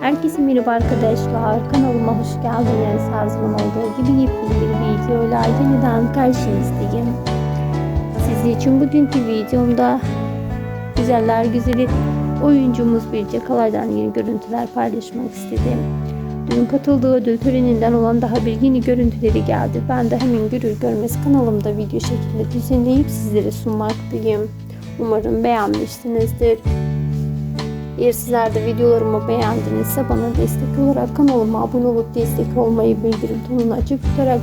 Herkese merhaba arkadaşlar. Kanalıma hoş geldiniz. Her olduğu gibi yepyeni bir videoyla yeniden karşınızdayım. Sizler için bugünkü videomda güzeller güzeli oyuncumuz Birce Kalay'dan yeni görüntüler paylaşmak istedim. Dün katıldığı ödül töreninden olan daha bir yeni görüntüleri geldi. Ben de hemen görür görmez kanalımda video şeklinde düzenleyip sizlere sunmaktayım. Umarım beğenmişsinizdir. Eğer sizler de videolarımı beğendinizse bana destek olarak kanalıma abone olup destek olmayı bildirim tonunu açık tutarak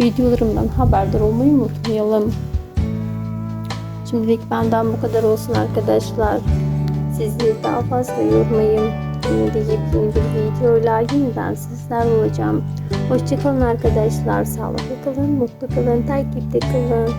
videolarımdan haberdar olmayı unutmayalım. Şimdilik benden bu kadar olsun arkadaşlar. Sizleri daha fazla yormayın. Yine de yepyeni bir videoyla yeniden sizler olacağım. Hoşçakalın arkadaşlar. Sağlıklı kalın, mutlu kalın, takipte kalın.